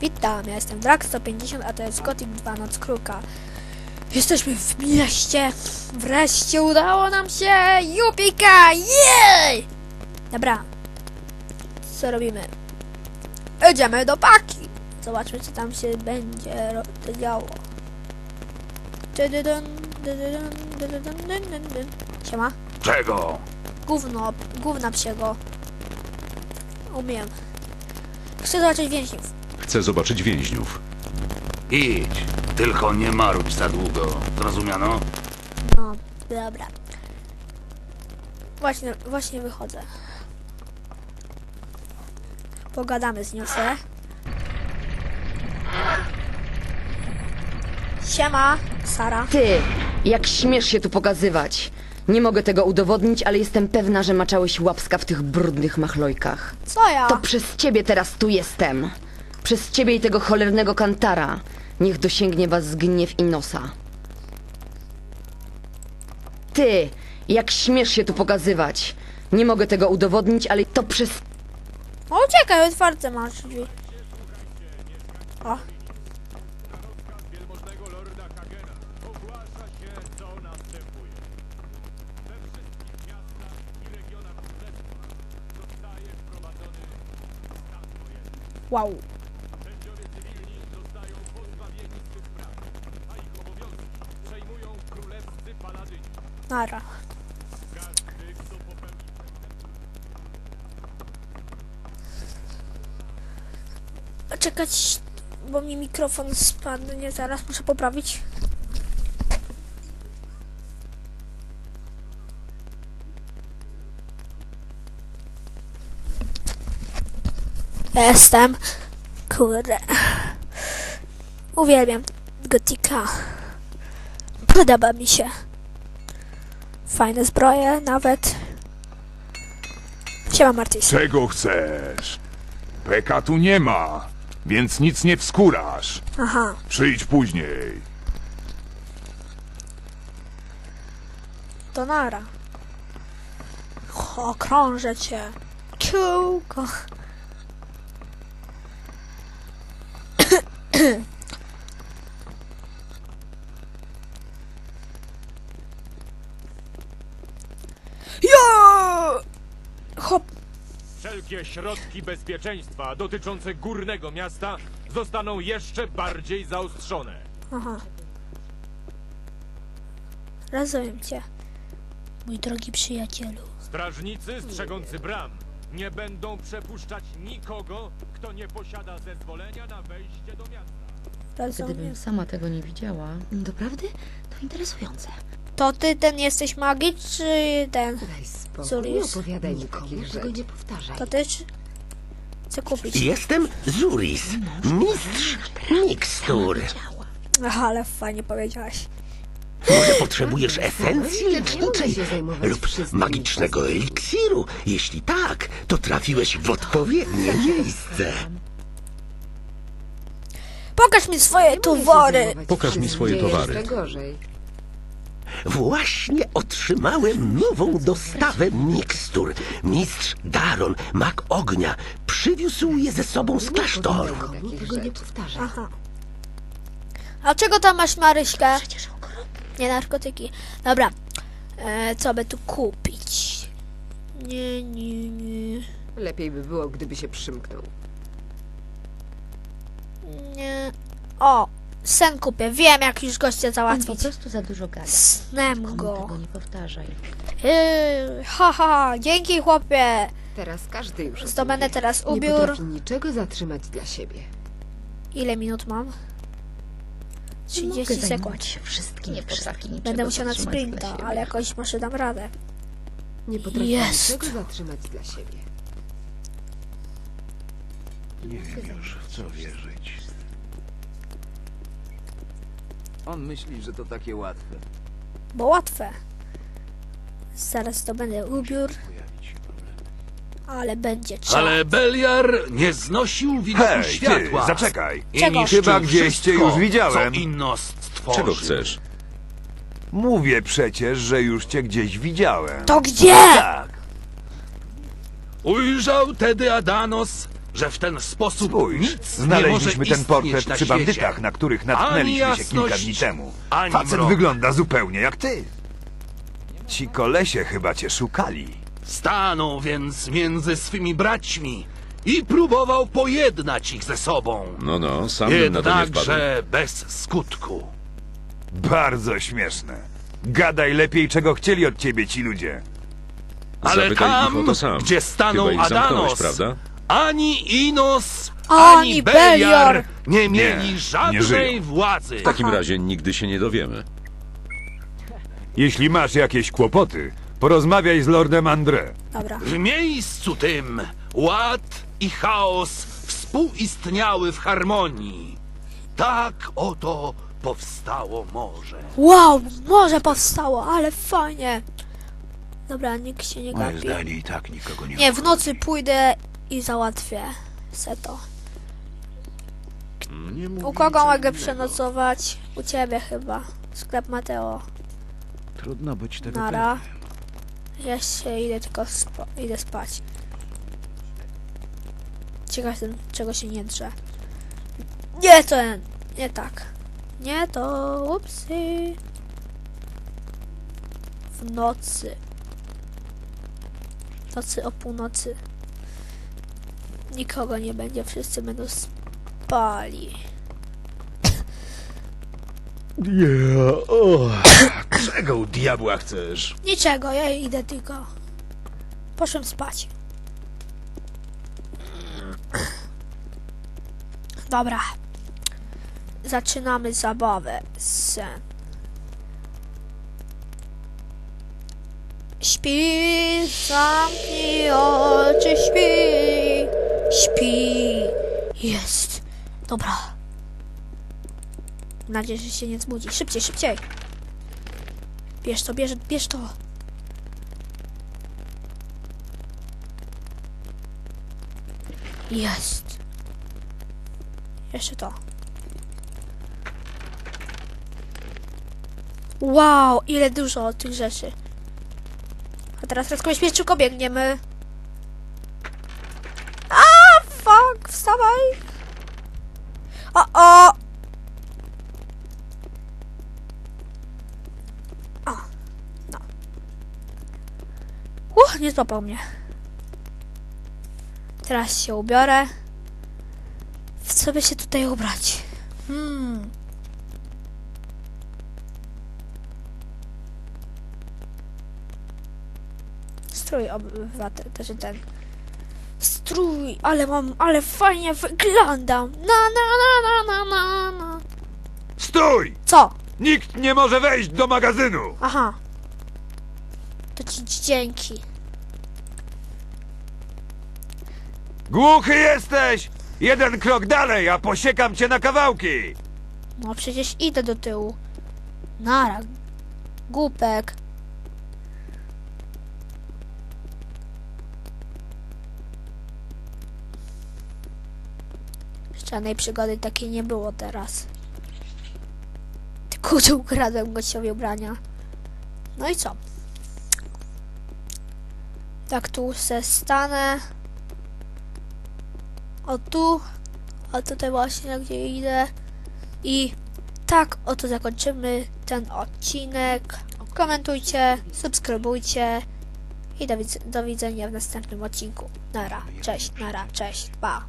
Witam, ja jestem Drak 150, a to jest Gothic 2 Noc Kruka. Jesteśmy w mieście. Wreszcie udało nam się! Jupika! Jej! Dobra. Co robimy? Jedziemy do paki. Zobaczmy, co tam się będzie działo. Siema. Czego? Gówno, gówna psiego. Umiem. Chcę zobaczyć więźniów. Chcę zobaczyć więźniów. Idź, tylko nie marudź za długo. Zrozumiano? No, dobra. Właśnie, właśnie wychodzę. Pogadamy z nią se. Siema, Sara. Ty, jak śmiesz się tu pokazywać? Nie mogę tego udowodnić, ale jestem pewna, że maczałeś łapska w tych brudnych machlojkach. Co ja? To przez ciebie teraz tu jestem. Przez ciebie i tego cholernego kantara. Niech dosięgnie was gniew i nosa. Ty, jak śmiesz się tu pokazywać? Nie mogę tego udowodnić, ale to przez... O, uciekaj, otwarte masz drzwi. O. Wow. Nara. Czekać, bo mi mikrofon spadł. Nie, zaraz muszę poprawić. Jestem. Kurde. Uwielbiam gotika. Podoba mi się. Fajne zbroje nawet. Siema Martyś. Czego chcesz? Peka tu nie ma, więc nic nie wskórasz. Aha. Przyjdź później. To nara. Okrążę cię. Kółko. Wszelkie środki bezpieczeństwa dotyczące górnego miasta zostaną jeszcze bardziej zaostrzone. Aha. Rozumiem cię. Mój drogi przyjacielu. Strażnicy strzegący bram nie będą przepuszczać nikogo, kto nie posiada zezwolenia na wejście do miasta. Rozumiem. Gdybym sama tego nie widziała... Doprawdy? To interesujące. To ty ten jesteś magik, czy ten? Daj spokój, nie Zurius. opowiadaj takich tego nie powtarzaj. To czy... Chcę kupić. Jestem Zuris, mistrz mikstur. Aha, ale fajnie powiedziałaś. Może potrzebujesz esencji leczniczej lub magicznego eliksiru? Jeśli tak, to trafiłeś w odpowiednie miejsce. Pokaż mi swoje towory! Pokaż mi swoje towary. Jeszcze gorzej. Właśnie otrzymałem nową dostawę mikstur. Mistrz Daron, mag ognia, przywiózł je ze sobą z klasztoru. Nie powtarzaj. Aha. A czego tam masz, Maryśkę? Nie narkotyki. Dobra. E, co by tu kupić? Nie, nie, nie. Lepiej by było, gdyby się przymknął. Nie. O! Sen kupię. Wiem, jak już gościa On po załatwić. prostu za dużo gada. Snem Komu go. tego nie powtarzaj. Yy, ha, ha, dzięki chłopie. Teraz każdy już o tym Zdobędę wie. teraz Nie ubiór. potrafi niczego zatrzymać dla siebie. Ile minut mam? 30 Mogę sekund. się wszystkim nie potrafi niczego Będę musiał na zatrzymać dla sprinta, siebie. ale jakoś może dam radę. Nie potrafi Jest. niczego zatrzymać dla siebie. Nie wiem już, w co wierzyć. On myśli, że to takie łatwe. Bo łatwe. Zaraz to będę ubiór. Ale będzie czas. Ale Beliar nie znosił widoku Hej, ty, światła. zaczekaj. I Czego? niszczył Chyba gdzieś cię wszystko, już widziałem. Co inno stworzył. Czego chcesz? Mówię przecież, że już cię gdzieś widziałem. To gdzie? Tak. Ujrzał tedy Adanos, że w ten sposób Spójrz, nic nie znaleźliśmy może ten portret na przy świecie. bandytach, na których Ani natknęliśmy się kilka dni temu. ani Facet mrok. wygląda zupełnie jak ty. Ci kolesie chyba cię szukali. Stanął więc między swymi braćmi i próbował pojednać ich ze sobą. No, no, sam bym na to nie wpadł. Jednakże bez skutku. Bardzo śmieszne. Gadaj lepiej, czego chcieli od ciebie ci ludzie. Ale Zapytaj tam, ich o to sam. gdzie stanął Chyba ich zamknąłeś, Adanos, prawda? Ani Inos, Ani ani Beliar Beliar nie mieli Nie, żadnej żyją. władzy. W takim razie nigdy się nie dowiemy. Jeśli masz jakieś kłopoty, porozmawiaj z Lordem André. Dobra. W miejscu tym ład i chaos współistniały w harmonii. Tak oto powstało morze. Wow, morze powstało, ale fajnie. Dobra, nikt się nie Moje gapi. zdanie i tak nikogo nie Nie, w nocy pójdę i załatwię se to. Nie mów U kogo mogę przenocować? U ciebie chyba. Sklep Mateo. Trudno być tego Nara. Ja się idę tylko spa idę spać. Ciekaw jestem, czego się nie drze. Nie, to nie tak. Nie, to upsy. W nocy. W nocy o północy. Nikogo nie będzie, wszyscy będą spali. Czego u diabła chcesz? Niczego, ja idę tylko. Poszłem spać. Dobra. Zaczynamy zabawę. Sen. Śpi, zamknij oczy, śpi. Śpi. Jest. Dobra. Mam nadzieję, że się nie zbudzi. Szybciej, szybciej. Bierz to, bierz, bierz to. Jest. Jeszcze to. Wow, ile dużo tych rzeczy. A teraz prędko śmieszczyko biegniemy. A, fuck, wstawaj. O, o. Nie złapał mnie. Teraz się ubiorę. W co by się tutaj ubrać? Hmm. Strój obywatel, też ten. Strój, ale mam, ale fajnie wyglądam. Na, na, na, na, na, na, na. Stój! Co? Nikt nie może wejść do magazynu! Aha. To ci dzięki. Głuchy jesteś! Jeden krok dalej, a posiekam cię na kawałki! No przecież idę do tyłu. Nara. Głupek. Żadnej przygody takiej nie było teraz. Tylko że ukradłem gościowi ubrania. No i co? Tak tu se stanę. O tu. A tutaj właśnie gdzie idę. I tak oto zakończymy ten odcinek. Komentujcie, subskrybujcie i do, do widzenia w następnym odcinku. Nara, cześć, nara, cześć, pa.